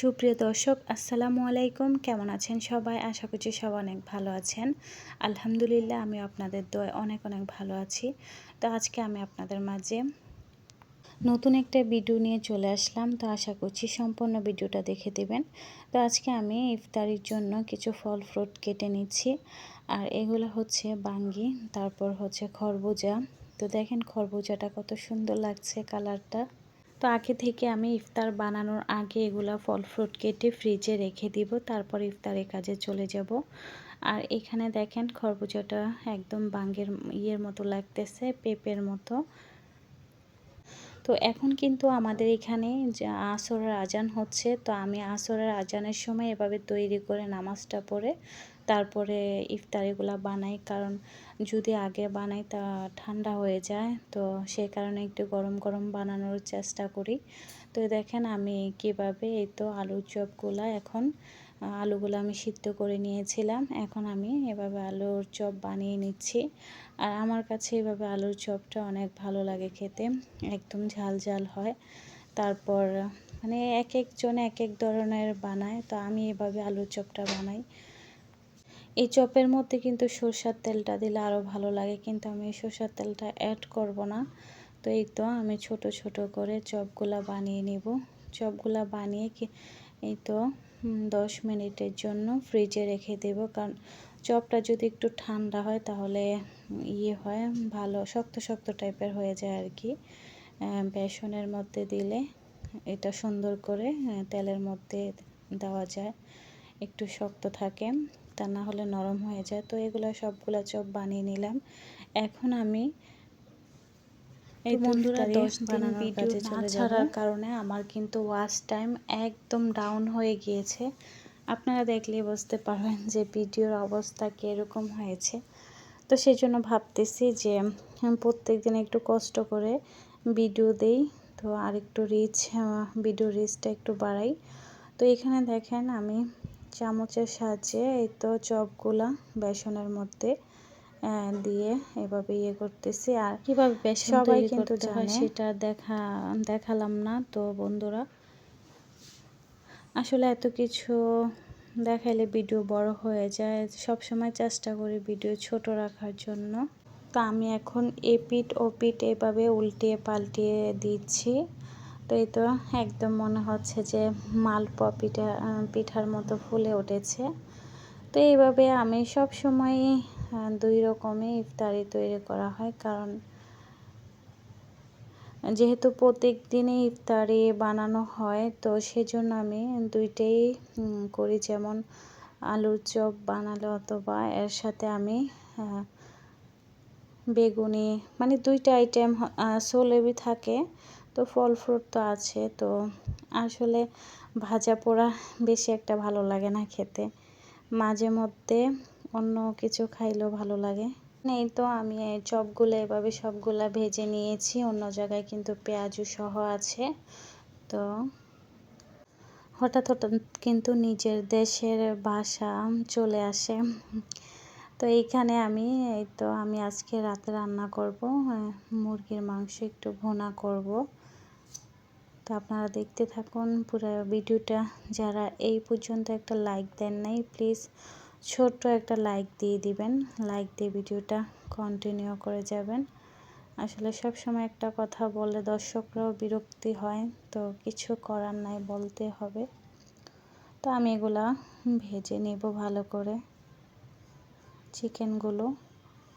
সুপ্রিয় দর্শক, আসসালামু আলাইকুম। কেমন আছেন সবাই? আশা করছি সবাই অনেক ভালো আছেন। আলহামদুলিল্লাহ আমি আপনাদের দয় অনেক অনেক ভালো আছি। তো আজকে আমি আপনাদের মাঝে নতুন একটা ভিডিও নিয়ে চলে আসলাম। তো আশা করছি সম্পূর্ণ ভিডিওটা দেখে দেবেন। তো আজকে আমি ইফতারির জন্য কিছু ফল ফ্রুট কেটে নিচ্ছি। আর এগুলো হচ্ছে বাঙ্গি, তারপর হচ্ছে খরবুজা। তো দেখেন খরবুজাটা কত সুন্দর লাগছে কালারটা। তো আগে থেকে আমি ইফতার বানানোর আগে এগুলা ফল ফ্রুট কেটে ফ্রিজে রেখে দিব, তারপর ইফতারের কাজে চলে যাব। আর এখানে দেখেন খরবুজাটা একদম বাঙ্গের ইয়ের মতো লাগতেছে, পেঁপের মতো। তো এখন কিন্তু আমাদের এখানে যে আসরের আজান হচ্ছে, তো আমি আসরের আজানের সময় এভাবে তৈরি করে নামাজটা পড়ে তারপরে ইফতারিগুলো বানাই। কারণ যদি আগে বানাই তা ঠান্ডা হয়ে যায়, তো সেই কারণে একটু গরম গরম বানানোর চেষ্টা করি। তো দেখেন আমি কীভাবে এই তো আলুর চপগুলা এখন আলুগুলো আমি সিদ্ধ করে নিয়েছিলাম। এখন আমি এভাবে আলুর চপ বানিয়ে নিচ্ছি। আর আমার কাছে এভাবে আলুর চপটা অনেক ভালো লাগে খেতে। একদম ঝাল ঝাল হয়। তারপর মানে এক একজন এক এক ধরনের বানায়, তো আমি এভাবে আলুর চপটা বানাই। এই চপের মধ্যে কিন্তু সরষার তেলটা দিলে আরও ভালো লাগে, কিন্তু আমি সরষার তেলটা অ্যাড করব না। তো এই তো আমি ছোট ছোট করে চপগুলা বানিয়ে নিব। চপগুলা বানিয়ে এই তো দশ মিনিটের জন্য ফ্রিজে রেখে দেব। কারণ চপটা যদি একটু ঠান্ডা হয় তাহলে ইয়ে হয়, ভালো, শক্ত শক্ত টাইপের হয়ে যায় আর কি। বেসনের মধ্যে দিলে এটা সুন্দর করে তেলের মধ্যে দেওয়া যায়। একটু শক্ত থাকে, তা না হলে নরম হয়ে যায়। তো এগুলো সবগুলো চপ বানিয়ে নিলাম। এখন আমি এই বন্ধুরা দশ দিন ভিডিও না ছাড়ার কারণে আমার কিন্তু ওয়াচ টাইম একদম ডাউন হয়ে গিয়েছে। আপনারা দেখলে বুঝতে পারবেন যে ভিডিওর অবস্থা কীরকম হয়েছে। তো সেই জন্য ভাবতেছি যে প্রত্যেক দিন একটু কষ্ট করে ভিডিও দেই তো আর একটু রিচ ভিডিও রিচটা একটু বাড়াই। তো এখানে দেখেন আমি চামচের সাহায্যে এই তো চপগুলা বেসনের মধ্যে দিয়ে এভাবে ইয়ে করতেছি। আর কীভাবে বেসন সবাই কিন্তু সেটা দেখা দেখালাম না তো বন্ধুরা। আসলে এত কিছু দেখাইলে ভিডিও বড় হয়ে যায়। সব সময় চেষ্টা করি ভিডিও ছোট রাখার জন্য। তো আমি এখন এপিট ওপিট এভাবে উল্টিয়ে পাল্টিয়ে দিচ্ছি। তো এই তো একদম মনে হচ্ছে যে মালপোয়া পিঠা পিঠার মতো ফুলে উঠেছে। তো এইভাবে আমি সব সময় দুই রকমই ইফতারি তৈরি করা হয়। কারণ যেহেতু প্রত্যেক দিনই ইফতারি বানানো হয়, তো সেজন্য আমি দুইটাই করি। যেমন আলুর চপ বানালে অথবা এর সাথে আমি বেগুনি মানে দুইটা আইটেম সোলেবি থাকে, তো ফল ফ্রুট তো আছে। তো আসলে ভাজা পোড়া বেশি একটা ভালো লাগে না খেতে। মাঝে মধ্যে অন্য কিছু খাইলেও ভালো লাগে। এই তো, আমি চপগুলো এভাবে সবগুলা ভেজে নিয়েছি। অন্য জায়গায় কিন্তু পেঁয়াজু সহ আছে। তো হঠাৎ হঠাৎ কিন্তু নিজের দেশের ভাষা চলে আসে। তো এইখানে আমি, এই তো আমি আজকে রাতে রান্না করব। মুরগির মাংস একটু ভোনা করব। তো আপনারা দেখতে থাকুন পুরো ভিডিওটা। যারা এই পর্যন্ত একটা লাইক দেন নাই, প্লিজ ছোট্ট একটা লাইক দিয়ে দিবেন। লাইক দিয়ে ভিডিওটা কন্টিনিউ করে যাবেন। আসলে সব সময় একটা কথা বলে দর্শকরাও বিরক্তি হয়, তো কিছু করার নাই, বলতে হবে। তো আমি এগুলা ভেজে নেব ভালো করে। চিকেনগুলো।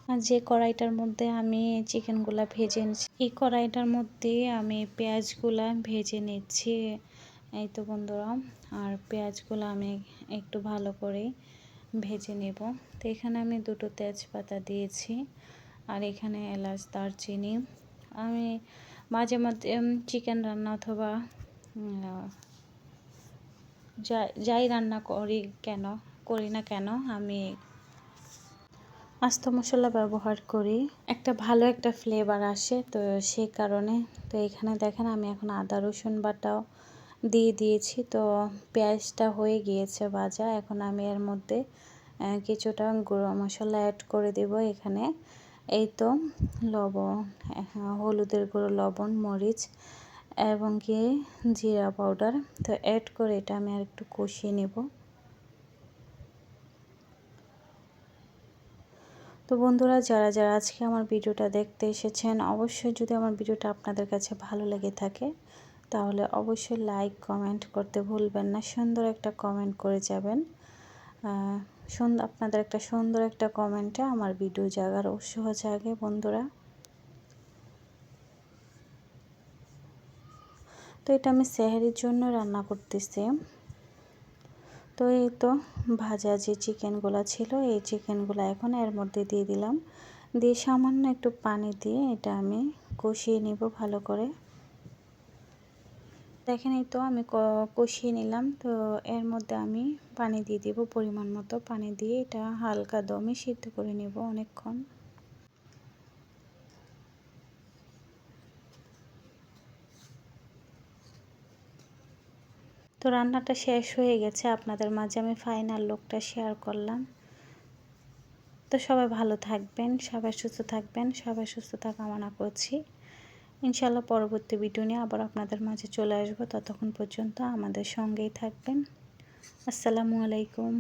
আর যে কড়াইটার মধ্যে আমি চিকেনগুলো ভেজে নিচ্ছি, এই কড়াইটার মধ্যে আমি পেঁয়াজগুলা ভেজে নিচ্ছি। এই তো বন্ধুরা, আর পেঁয়াজগুলো আমি একটু ভালো করে ভেজে নেব। তো এখানে আমি দুটো তেজপাতা দিয়েছি আর এখানে এলাচ, দারচিনি। আমি মাঝে মাঝে চিকেন রান্না অথবা যাই রান্না করি কেন, করি না কেন, আমি আস্ত মশলা ব্যবহার করি। একটা ভালো একটা ফ্লেভার আসে, তো সেই কারণে। তো এখানে দেখেন, আমি এখন আদা, রসুন বাটাও দিয়ে দিয়েছি। তো পেঁয়াজটা হয়ে গিয়েছে ভাজা। এখন আমি এর মধ্যে কিছুটা গুঁড়ো মশলা অ্যাড করে দেব এখানে। এই তো লবণ হলুদের গুঁড়ো, লবণ, মরিচ এবং কি জিরা পাউডার। তো অ্যাড করে এটা আমি আর একটু কষিয়ে নেব। তো বন্ধুরা, যারা যারা আজকে আমার ভিডিওটা দেখতে এসেছেন, অবশ্যই যদি আমার ভিডিওটা আপনাদের কাছে ভালো লেগে থাকে তাহলে অবশ্যই লাইক কমেন্ট করতে ভুলবেন না। সুন্দর একটা কমেন্ট করে যাবেন। সুন্দর আপনাদের একটা সুন্দর একটা কমেন্টে আমার ভিডিও জাগার উৎসাহ জাগে বন্ধুরা। তো এটা আমি সেহারির জন্য রান্না করতেছি। তো এই তো ভাজা যে চিকেনগুলো ছিল, এই চিকেনগুলো এখন এর মধ্যে দিয়ে দিলাম। দিয়ে সামান্য একটু পানি দিয়ে এটা আমি কষিয়ে নিব ভালো করে। দেখেন এই তো আমি কষিয়ে নিলাম। তো এর মধ্যে আমি পানি দিয়ে দিব পরিমাণ মতো। পানি দিয়ে এটা হালকা দমে সিদ্ধ করে নেব অনেকক্ষণ। তো রান্নাটা শেষ হয়ে গেছে। আপনাদের মাঝে আমি ফাইনাল লোকটা শেয়ার করলাম। তো সবাই ভালো থাকবেন, সবাই সুস্থ থাকবেন, সবাই সুস্থতা কামনা করছি। ইনশাল্লাহ পরবর্তী ভিডিও নিয়ে আবার আপনাদের মাঝে চলে আসব। ততক্ষণ পর্যন্ত আমাদের সঙ্গেই থাকবেন। আসসালামু আলাইকুম।